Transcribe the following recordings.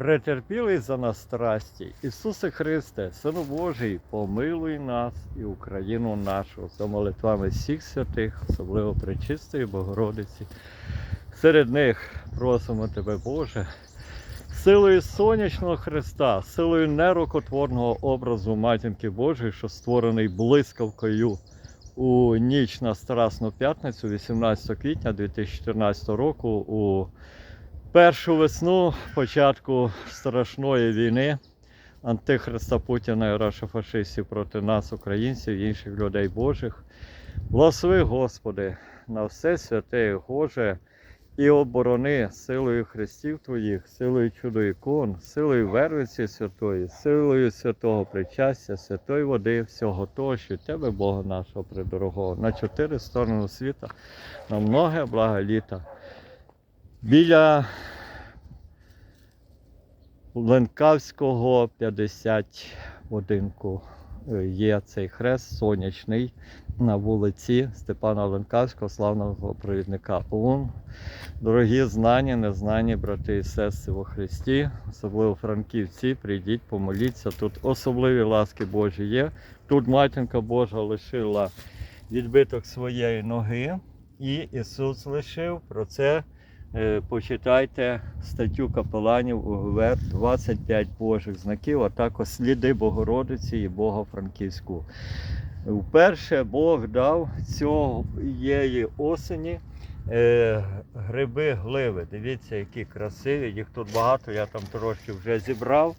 претерпілий за нас страсті, Ісусе Христе, Сину Божий, помилуй нас і Україну нашу за молитвами всіх святих, особливо Пречистої Богородиці. Серед них просимо Тебе, Боже, силою сонячного Христа, силою нерокотворного образу Матінки Божої, що створений блискавкою у ніч на Страсну п'ятницю, 18 квітня 2014 року, у першу весну початку страшної війни Антихриста Путіна і рашофашистів проти нас, українців і інших людей Божих. Благослови, Господи, на все святе і Боже і оборони силою Христів Твоїх, силою чудо ікон, силою Вервиці Святої, силою святого причастя, святої води, всього того, що Тебе, Бога нашого придорогого, на чотири сторони світа, на многе блага літа. Біля Ленкавського 50 будинку е, є цей хрест сонячний на вулиці Степана Ленкавського, славного провідника ОУН. Дорогі знані, незнані брати і сестри во Христі, особливо франківці, прийдіть, помоліться. Тут особливі ласки Божі є. Тут матінка Божа лишила відбиток своєї ноги, і Ісус лишив. Про це почитайте статтю капеланів у ГВР 25 Божих знаків, а також сліди Богородиці і Бога Франківську. Вперше Бог дав цієї осені е, гриби гливи. Дивіться, які красиві. Їх тут багато, я там трошки вже зібрав.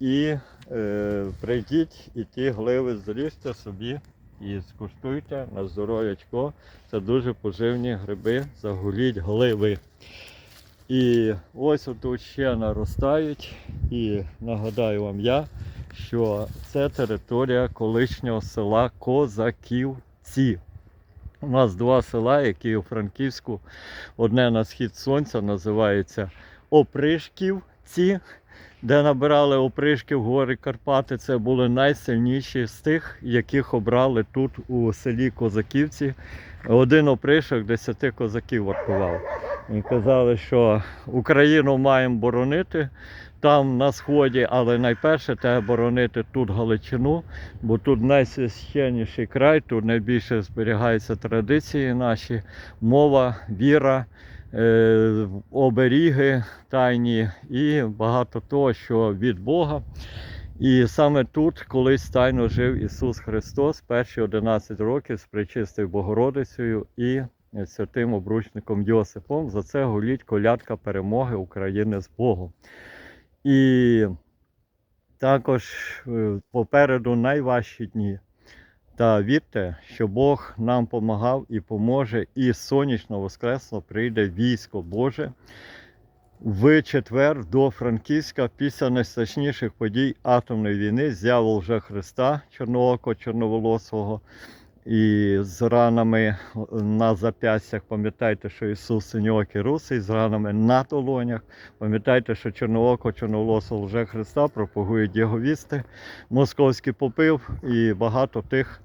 І е, прийдіть і ті гливи зріжте собі і скуштуйте на здоров'ячко. Це дуже поживні гриби, загуліть гливи. І ось отут ще наростають. І нагадаю вам я, що це територія колишнього села Козаківці. У нас два села, які у Франківську, одне на схід сонця називається Опришківці, де набирали опришків гори Карпати. Це були найсильніші з тих, яких обрали тут у селі Козаківці. Один опришок десяти козаків вартував. І казали, що Україну маємо боронити там на сході, але найперше треба боронити тут Галичину, бо тут найсвященніший край, тут найбільше зберігаються традиції наші, мова, віра, оберіги тайні і багато того, що від Бога. І саме тут колись тайно жив Ісус Христос перші 11 років з причистою Богородицею і святим обручником Йосипом. За це голіть колядка перемоги України з Богом. І також е, попереду найважчі дні. Та вірте, що Бог нам помагав і поможе, і сонячно воскресно прийде військо Боже в четвер до Франківська після найстрашніших подій атомної війни з'яву вже Христа Чорноокого, Чорноволосого і з ранами на зап'ястях. Пам'ятайте, що Ісус синьоокий русий з ранами на долонях. Пам'ятайте, що Чорнооко, Чорноволосого вже Христа пропагують його вісти, московський попив і багато тих,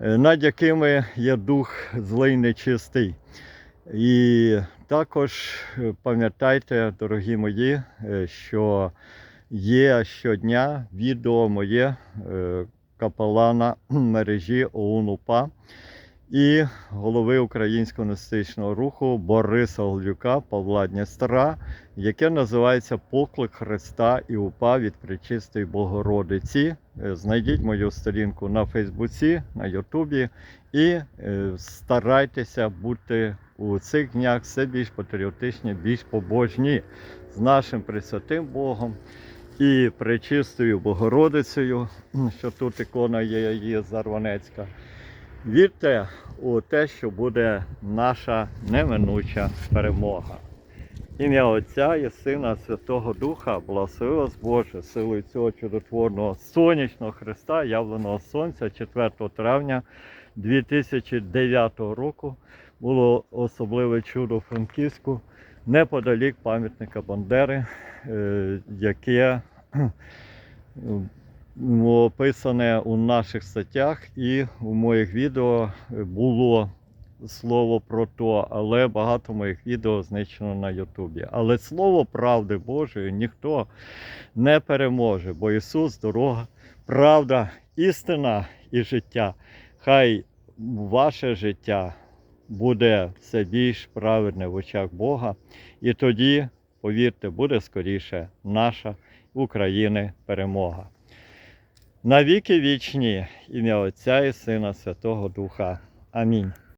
е, над якими є дух злий нечистий. І також е, пам'ятайте, дорогі мої, е, що є щодня відео моє капелана мережі ОУН УПА і голови Українського націоналістичного руху Бориса Голюка Павла Дністра, яке називається Поклик Христа і УПА від Пречистої Богородиці. Е, Знайдіть мою сторінку на Фейсбуці, на Ютубі і е, старайтеся бути у цих днях все більш патріотичні, більш побожні з нашим Пресвятим Богом і Пречистою Богородицею, що тут ікона є, є Зарванецька. Вірте у те, що буде наша неминуча перемога. Ім'я Отця і Сина Святого Духа, благослови вас Боже, силою цього чудотворного сонячного Христа, явленого Сонця 4 травня 2009 року було особливе чудо Франківську неподалік пам'ятника Бандери, е, яке описане у наших статтях і у моїх відео було слово про то, але багато моїх відео знищено на Ютубі. Але слово правди Божої ніхто не переможе, бо Ісус дорога, правда, істина і життя. Хай ваше життя буде все більш правильне в очах Бога, і тоді, повірте, буде скоріше наша України перемога. На віки вічні ім'я Отця і Сина Святого Духа. Амінь.